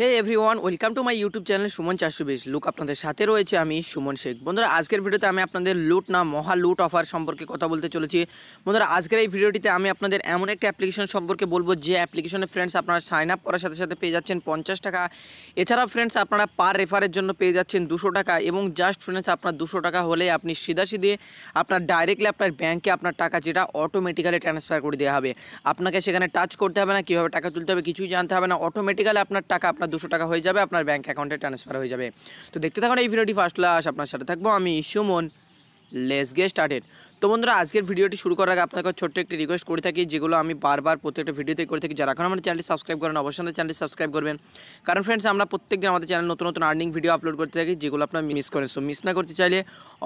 Hey everyone welcome to my YouTube channel Suman চারশো বিশ look আপনাদের সাথে রয়েছে আমি সুমন শেখ। বন্ধুরা, আজকের ভিডিওতে আমি আপনাদের লুট না, মহা লুট অফার সম্পর্কে কথা বলতে চলেছি। বন্ধুরা, আজকের এই ভিডিওটিতে আমি আপনাদের এমন একটা অ্যাপ্লিকেশন সম্পর্কে বলব, যে অ্যাপ্লিকেশনে ফ্রেন্ডস আপনারা সাইন আপ করার সাথে সাথে পেয়ে যাচ্ছেন পঞ্চাশ টাকা। এছাড়াও ফ্রেন্ডস আপনারা পার রেফারের জন্য পেয়ে যাচ্ছেন দুশো টাকা এবং জাস্ট ফ্রেন্ডস আপনার দুশো টাকা হলে আপনি সিধাসিধি আপনার ডাইরেক্টলি আপনার ব্যাংকে আপনার টাকা যেটা অটোমেটিক্যালি ট্রান্সফার করে দেওয়া হবে। আপনাকে সেখানে টাচ করতে হবে না, কীভাবে টাকা তুলতে হবে কিছুই জানতে হবে না। অটোমেটিক্যালি আপনার টাকা আপনার দুশো টাকা হয়ে যাবে, আপনার ব্যাঙ্ক অ্যাকাউন্টে ট্রান্সফার হয়ে যাবে। তো দেখতে থাকুন এই ভিডিওটি ফার্স্ট ক্লাস আপনার সাথে থাকব আমি, সুমন লেস গে স্টার্টেড তো বন্ধুরা, আজকের ভিডিওটি শুরু করার আগে আপনাকে ছোট্ট একটি রিকোয়েস্ট করে থাকি, যেগুলো আমি বারবার প্রত্যেকটা ভিডিওতে করে থাকি। যারা এখন আমার চ্যানেলটি সাবস্ক্রাইব করেন, অবশ্যই আমাদের চ্যানেলটি সাবস্ক্রাইব করবেন। কারণ ফ্রেন্ডস আমরা প্রত্যেকদিন আমাদের চ্যানেল নতুন নতুন আর্নিং ভিডিও আপলোড করতে থাকি, যেগুলো আপনার মিস করেন। সো মিস না করতে চাইলে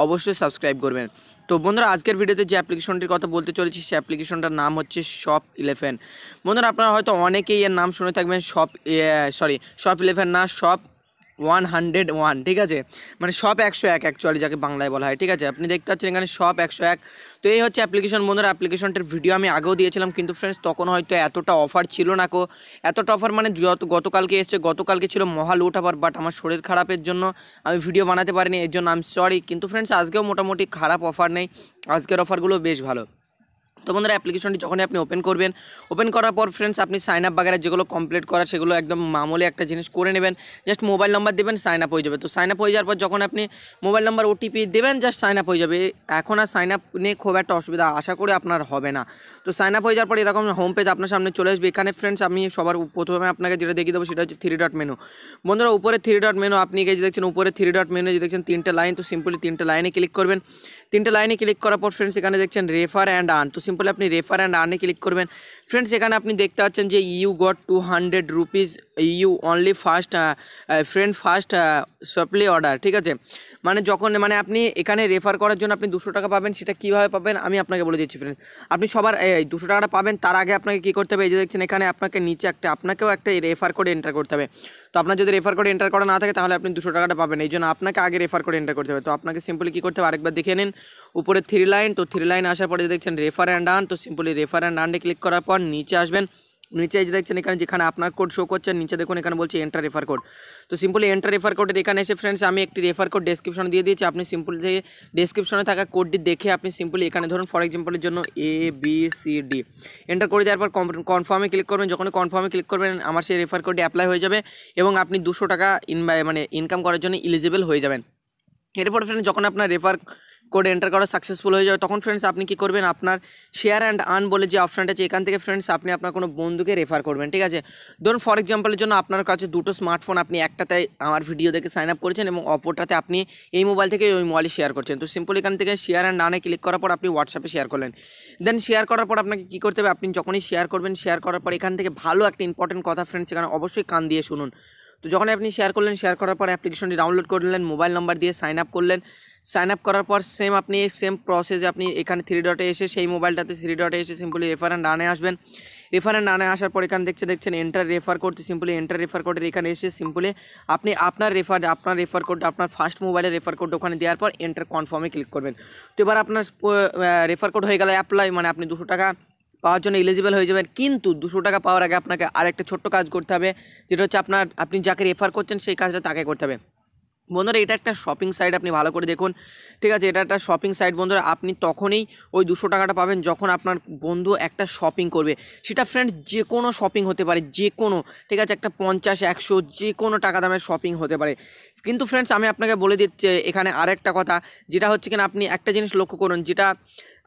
অবশ্যই সাবস্ক্রাইব করবেন। তো বন্ধুরা, আজকের ভিডিওতে যে অ্যাপ্লিকেশনটির কথা বলতে চলেছি, সেই অ্যাপ্লিকেশনটার নাম হচ্ছে শপ ইলেভেন বন্ধুরা, আপনারা হয়তো অনেকেই এর নাম শুনে থাকবেন শপ সরি শপ ইলেভেন না শপ ওয়ান হান্ড্রেড ওয়ান ঠিক আছে? মানে সব একশো এক অ্যাকচুয়ালি যাকে বাংলায় বলা হয়, ঠিক আছে? আপনি দেখতে পাচ্ছেন এখানে সব একশো এক। তো এই হচ্ছে অ্যাপ্লিকেশন বন্ধুরা অ্যাপ্লিকেশনটার ভিডিও আমি আগেও দিয়েছিলাম, কিন্তু ফ্রেন্ডস তখন হয়তো এতটা অফার ছিল না কো। এতটা অফার মানে গত গতকালকে এসছে, গতকালকে ছিল মহা লুট অফার বাট আমার শরীর খারাপের জন্য আমি ভিডিও বানাতে পারিনি, এর জন্য আমি সরি কিন্তু ফ্রেন্ডস আজকেও মোটামুটি খারাপ অফার নেই। আজকের অফারগুলো বেশ ভালো। তো বন্ধুরা অ্যাপ্লিকেশনটি যখনই আপনি ওপেন করবেন ওপেন করার পর ফ্রেন্ডস আপনি সাইন আপ বাগেরা যেগুলো কমপ্লিট করা, সেগুলো একদম মামুলি একটা জিনিস করে নেবেন। জাস্ট মোবাইল নাম্বার দেবেন সাইন আপ হয়ে যাবে। তো সাইন আপ হয়ে যাওয়ার পর যখন আপনি মোবাইল নাম্বার ওটিপি দেবেন জাস্ট সাইন আপ হয়ে যাবে। এখন আর সাইন আপ নিয়ে খুব একটা অসুবিধা আশা করি আপনার হবে না। তো সাইন আপ হয়ে যাওয়ার পর এরকম হোম পেজ আপনার সামনে চলে আসবে। এখানে ফ্রেন্ডস আমি সবার প্রথমে আপনাকে যেটা দেখিয়ে দেবো, সেটা হচ্ছে থ্রি ডট মেনু বন্ধুরা, উপরে থ্রি ডট মেনু আপনি গিয়ে যে দেখছেন, উপরে থ্রি ডট মেনু যে দেখছেন তিনটে লাইন তো সিম্পলি তিনটে লাইনে ক্লিক করবেন। তিনটে লাইনে ক্লিক করার পর ফ্রেন্ডস এখানে দেখছেন রেফার অ্যান্ড আর্ন তো সিম্পলি আপনি রেফার অ্যান্ড আর্নে ক্লিক করবেন। ফ্রেন্ডস এখানে আপনি দেখতে পাচ্ছেন যে you got two hundred rupees you only first friend first supply order ঠিক আছে? মানে যখন মানে আপনি এখানে রেফার করার জন্য আপনি দুশো টাকা পাবেন, সেটা কীভাবে পাবেন আমি আপনাকে বলে দিচ্ছি ফ্রেন্ডস আপনি সবার, এই দুশো টাকাটা পাবেন, তার আগে আপনাকে কী করতে হবে, এই যে দেখছেন, এখানে আপনাকে নিচে একটা, আপনাকেও একটা রেফার করে এন্টার করতে হবে। তো আপনার যদি রেফার করে এন্টার করা না থাকে, তাহলে আপনি দুশো টাকাটা পাবেন, এই জন্য আপনাকে আগে রেফার করে এন্টার করতে হবে। তো আপনাকে সিম্পলি কী করতে হবে, আরেকবার দেখে নিন। উপরে থ্রি লাইন তো থ্রি লাইন আসার পরে দেখছেন রেফার অ্যান্ড আন তো সিম্পলি রেফার অ্যান্ড আনডে ক্লিক করার পর নিচে আসবেন। নিচে যে দেখছেন এখানে যেখানে আপনার কোড শো করছেন, নিচে দেখুন এখানে বলছে এন্টার রেফার কোড তো সিম্পলি এন্টার রেফার কোডের এখানে এসে ফ্রেন্ডস আমি একটি রেফার কোড ডেসক্রিপশনে দিয়ে দিয়েছি। আপনি সিম্পল থেকে ডেসক্রিপশনে থাকা কোডটি দেখে আপনি সিম্পলি এখানে ধরুন ফর এক্সাম্পলের জন্য A B C D enter করে দেওয়ার পর কনফার্মে ক্লিক করবেন। যখন কনফার্মে ক্লিক করবেন, আমার সেই রেফার কোডটি অ্যাপ্লাই হয়ে যাবে এবং আপনি দুশো টাকা ইন মানে ইনকাম করার জন্য ইলিজিবল হয়ে যাবেন। এরপর ফ্রেন্ড যখন আপনার রেফার কোড এন্টার করা সাকসেসফুল হয়ে যাবে। তখন ফ্রেন্ডস আপনি কী করবেন? আপনার শেয়ার অ্যান্ড আর্ন বলে যে অপশানটা আছে, এখান থেকে ফ্রেন্ডস আপনি আপনার কোনো বন্ধুকে রেফার করবেন, ঠিক আছে? ধরুন ফর এক্সাম্পলের জন্য আপনার কাছে দুটো স্মার্টফোন আপনি একটাতে আমার ভিডিও দেখে সাইন আপ করেছেন এবং অপরটাতে আপনি এই মোবাইল থেকে ওই মোবাইলে শেয়ার করছেন। তো সিম্পল এখান থেকে শেয়ার অ্যান্ড আর্নে ক্লিক করার পর আপনি হোয়াটসঅ্যাপে শেয়ার করলেন। দেন শেয়ার করার পর আপনাকে কী করতে হবে? আপনি যখনই শেয়ার করবেন শেয়ার করার পর এখান থেকে ভালো একটা ইম্পর্টেন্ট কথা ফ্রেন্ডস এখানে অবশ্যই কান দিয়ে শুনুন। তো যখন আপনি শেয়ার করলেন শেয়ার করার পর অ্যাপ্লিকেশনটি ডাউনলোড করলেন মোবাইল নাম্বার দিয়ে সাইন আপ করলেন। সাইন আপ করার পর সেম আপনি সেম প্রসেসে আপনি এখানে থ্রি ডটে এসে সেই মোবাইলটাতে থ্রি ডটে এসে সিম্পলি রেফার অ্যান্ড আনে আসবেন। রেফার অ্যান্ড আনে আসার পর এখানে দেখছে, দেখছেন এন্টার রেফার করতে সিম্পলি এন্টার রেফার কোডের এখানে এসে সিম্পলি আপনি আপনার রেফার আপনার রেফার কোড আপনার ফার্স্ট মোবাইলে রেফার কোড ওখানে দেওয়ার পর এন্টার কনফার্মে ক্লিক করবেন। তো এবার আপনার রেফার কোড হয়ে গেল অ্যাপ্লাই মানে আপনি দুশো টাকা পাওয়ার জন্য এলিজিবল হয়ে যাবেন। কিন্তু দুশো টাকা পাওয়ার আগে আপনাকে আরেকটা ছোট্ট কাজ করতে হবে, যেটা হচ্ছে আপনার, আপনি যাকে রেফার করছেন সেই কাজটা তাকে করতে হবে। বন্ধুরা, এটা একটা শপিং সাইট আপনি ভালো করে দেখুন। ঠিক আছে, এটা একটা শপিং সাইট বন্ধুরা, আপনি তখনই ওই দুশো টাকাটা পাবেন যখন আপনার বন্ধু একটা শপিং করবে। সেটা ফ্রেন্ডস যে কোনো শপিং হতে পারে যে কোনো ঠিক আছে, একটা পঞ্চাশ, একশো যে কোনো টাকা দামের শপিং হতে পারে। কিন্তু ফ্রেন্ডস আমি আপনাকে বলে দিচ্ছি, এখানে আরেকটা কথা, যেটা হচ্ছে কিনা, আপনি একটা জিনিস লক্ষ্য করুন, যেটা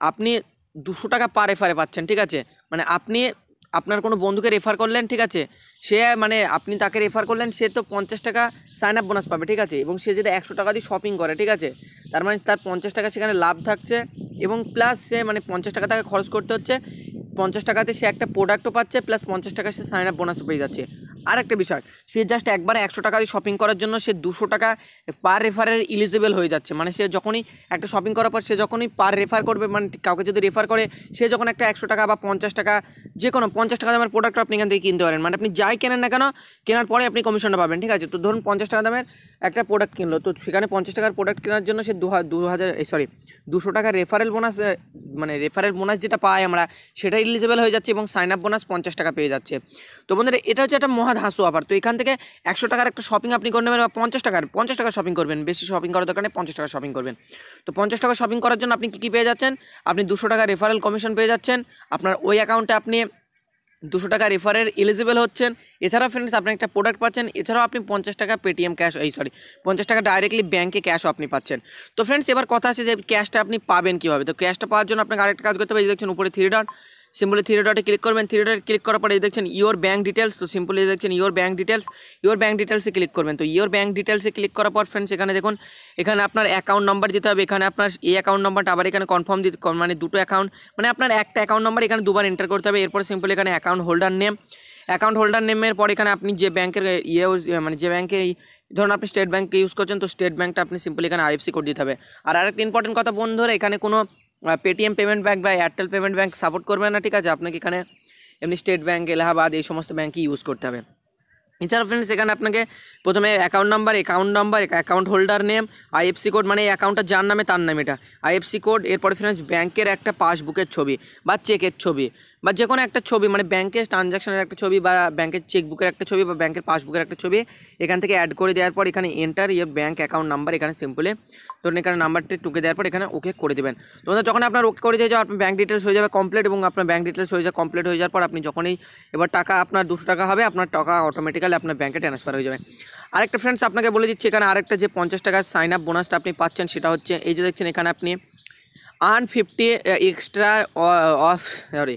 আপনি দুশো টাকা পার রেফারে পাচ্ছেন, ঠিক আছে? মানে আপনি আপনার কোনো বন্ধুকে রেফার করলেন, ঠিক আছে? সে মানে আপনি তাকে রেফার করলেন, সে তো পঞ্চাশ টাকা সাইন আপ বোনাস পাবে, ঠিক আছে? এবং সে যদি একশো টাকা দিয়ে শপিং করে, ঠিক আছে? তার মানে তার পঞ্চাশ টাকা সেখানে লাভ থাকছে এবং প্লাস সে মানে পঞ্চাশ টাকা তাকে খরচ করতে হচ্ছে। পঞ্চাশ টাকাতে সে একটা প্রোডাক্টও পাচ্ছে প্লাস পঞ্চাশ টাকা সে সাইন আপ বোনাসও পেয়ে যাচ্ছে। আর একটা বিষয়, সে জাস্ট একবারে একশো টাকা দিয়ে শপিং করার জন্য সে দুশো টাকা পার রেফারের ইলিজিবল হয়ে যাচ্ছে। মানে সে যখনই একটা শপিং করার পর সে যখনই পার রেফার করবে মানে কাউকে যদি রেফার করে, সে যখন একটা একশো টাকা বা পঞ্চাশ টাকা, যে কোনো পঞ্চাশ টাকা দামের প্রোডাক্ট আপনি এখান থেকে কিনতে পারেন। মানে আপনি যাই কেনেন না কেন, কেনার পরে আপনি কমিশনটা পাবেন, ঠিক আছে? তো ধরুন পঞ্চাশ টাকা দামের একটা প্রোডাক্ট কিনলো। তো সেখানে পঞ্চাশ টাকার প্রোডাক্ট কেনার জন্য সে দু দু হাজার সরি দুশো টাকার রেফারেল বোনাস মানে রেফারেল বোনাস যেটা পাই আমরা সেটা ইলিজিবল হয়ে যাচ্ছে এবং সাইন আপ বোনাস পঞ্চাশ টাকা পেয়ে যাচ্ছে। তো বন্ধুরা, এটা হচ্ছে একটা মহা ধাসু অফার তো এখান থেকে একশো টাকার একটা শপিং আপনি করে নেবেন বা পঞ্চাশ টাকার, পঞ্চাশ টাকা শপিং করবেন, বেশি শপিং করার দোকানে পঞ্চাশ টাকা শপিং করবেন। তো পঞ্চাশ টাকা শপিং করার জন্য আপনি কী কী পেয়ে যাচ্ছেন? আপনি দুশো টাকা রেফারেল কমিশন পেয়ে যাচ্ছেন। আপনার ওই অ্যাকাউন্টে আপনি দুশো টাকা রেফারের এলিজিবল হচ্ছেন। এছাড়াও ফ্রেন্ডস আপনি একটা প্রোডাক্ট পাচ্ছেন, এছাড়াও আপনি পঞ্চাশ টাকা পেটিএম ক্যাশ এই সরি পঞ্চাশ টাকা ডাইরেক্টলি ব্যাঙ্কে ক্যাশও আপনি পাচ্ছেন। তো ফ্রেন্ডস এবার কথা আছে যে ক্যাশটা আপনি পাবেন কীভাবে? তো ক্যাশটা পাওয়ার জন্য আপনাকে আরেকটা কাজ করতে হবে দেখছেন উপরে থ্রি ডট সিম্পলি থ্রি ডটে ক্লিক করবেন থ্রি ডটে ক্লিক করার পরে দেখছেন ইয়োর ব্যাঙ্ক ডিটেলস তো সিম্পলি দেখছেন your bank details your bank ডিটেলসে ক্লিক করবেন। তো ইওর ব্যাঙ্ক ডিটেলসে ক্লিক করার পর ফ্রেন্ডস এখানে দেখুন, এখানে আপনার অ্যাকাউন্ট নাম্বার দিতে হবে, এখানে আপনার এই অ্যাকাউন্ট নাম্বারটা আবার এখানে কনফার্ম দিতে মানে দুটো অ্যাকাউন্ট মানে আপনার একটা অ্যাকাউন্ট নাম্বার এখানে দুবার এন্টার করতে হবে, এরপর সিম্পলি এখানে account holder name account holder নেমের পর এখানে আপনি যে ব্যাংকের ইয়ে মানে যে ব্যাংকে ধরুন আপনি স্টেট ব্যাঙ্ককে ইউজ করছেন, তো স্টেট ব্যাঙ্কটা আপনি সিম্পলি এখানে আইএফসি কোড দিতে হবে। আর আরেকটা ইম্পর্টেন্ট কথা বন্ধুরা, এখানে কোনো পেটিএম পেমেন্ট ব্যাঙ্ক বা এয়ারটেল পেমেন্ট ব্যাঙ্ক সাপোর্ট করবে না, ঠিক আছে? আপনাকে এখানে এমনি স্টেট ব্যাঙ্ক এলাহাবাদ, এই সমস্ত ব্যাঙ্কই ইউজ করতে হবে। এছাড়া ফ্রেন্ডস এখানে আপনাকে প্রথমে account number account number account holder name IFSC code মানে অ্যাকাউন্টটা যার নামে তার নাম এটা। আইএফসি কোড এরপরে ফ্রেন্ডস ব্যাঙ্কের একটা পাসবুকের ছবি বা চেকের ছবি। বা যে কোনো একটা ছবি মানে ব্যাংকের ট্রানজাকশনের একটা ছবি বা ব্যাংকের চেকবুকের একটা ছবি বা ব্যাংকের পাসবুকের একটা ছবি, এখান থেকে অ্যাড করে দেওয়ার পর এখানে এন্টার ইয়ে ব্যাঙ্ক অ্যাকাউন্ট নাম্বার এখানে সিম্পলে ধরুন এখানে নাম্বারটি টুকে দেওয়ার পর এখানে ওকে করে দেবেন। তো যখন আপনার ওকে করে দিয়ে যাওয়া আপনার ব্যাঙ্ক ডিটেলস হয়ে যাবে কমপ্লিট এবং আপনার ব্যাঙ্ক ডিটেলস হয়ে যাবে কমপ্লিট হয়ে যাওয়ার পর আপনি যখনই এবার টাকা আপনার দুশো টাকা হবে, আপনার টাকা অটোমেটিক্যালি আপনার ব্যাঙ্কে ট্রান্সফার হয়ে যাবে। আরেকটা ফ্রেন্ডস আপনাকে বলে দিচ্ছি, এখানে আরেকটা যে পঞ্চাশ টাকার সাইন আপ বোনাসটা আপনি পাচ্ছেন সেটা হচ্ছে, এই যে দেখছেন এখানে আপনি earn fifty extra off sorry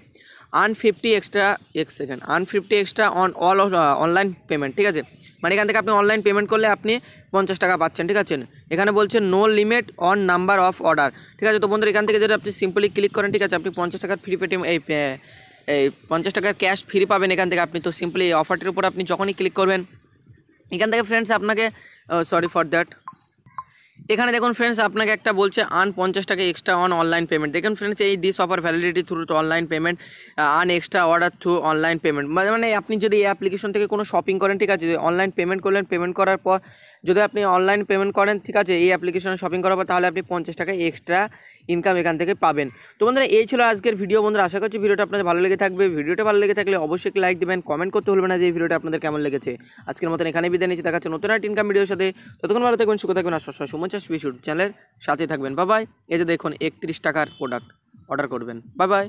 earn fifty extra এক second earn fifty extra on all online payment ঠিক আছে? মানে এখান থেকে আপনি অনলাইন পেমেন্ট করলে আপনি পঞ্চাশ টাকা পাচ্ছেন, ঠিক আছে? এখানে বলছে no limit on number of order ঠিক আছে? তো বন্ধুরা, এখান থেকে যদি আপনি সিম্পলি ক্লিক করেন, ঠিক আছে, আপনি পঞ্চাশ টাকার ফ্রি পেটিএম এই এই পঞ্চাশ টাকার ক্যাশ ফ্রি পাবেন এখান থেকে আপনি। তো সিম্পলি অফারটির উপর আপনি যখনই ক্লিক করবেন, এখান থেকে ফ্রেন্ডস আপনাকে সরি ফর দ্যাট এখানে দেখুন ফ্রেন্ডস আপনাকে একটা বলছে আন পঞ্চাশ টাকা এক্সট্রা অন অনলাইন পেমেন্ট দেখুন ফ্রেন্ডস এই this offer validity through online payment earn extra order through online payment মানে আপনি যদি এই অ্যাপ্লিকেশন থেকে কোনো শপিং করেন, ঠিক আছে অনলাইন পেমেন্ট করলেন পেমেন্ট করার পর যদি আপনি অনলাইন পেমেন্ট করেন, ঠিক আছে, এই অ্যাপ্লিকেশনে শপিং করার পর তাহলে আপনি পঞ্চাশ টাকা এক্সট্রা ইনকাম এখান থেকে পাবেন। তো বন্ধুরা, এই ছিল আজকের ভিডিও বন্ধুরা, আশা করছি ভিডিওটা আপনাদের ভালো লেগে থাকবে। ভিডিওটা ভালো লেগে থাকলে অবশ্যই লাইক দেবেন কমেন্ট করতে ভুলবেন না যে ভিডিওটা আপনাদের কেমন লেগেছে। আজকের মতন এখানে বিদায় নিচ্ছি। দেখাচ্ছে নতুন একটা ইনকাম ভিডিওর সাথে। ততক্ষণ ভালো থাকবেন, সুখ থাকবেন, আর সবসময় সুমন চাষ বিশুর চ্যানেলের সাথে থাকবেন। বাবাই বাই এই যে দেখুন, একত্রিশ টাকার প্রোডাক্ট অর্ডার করবেন। Bye bye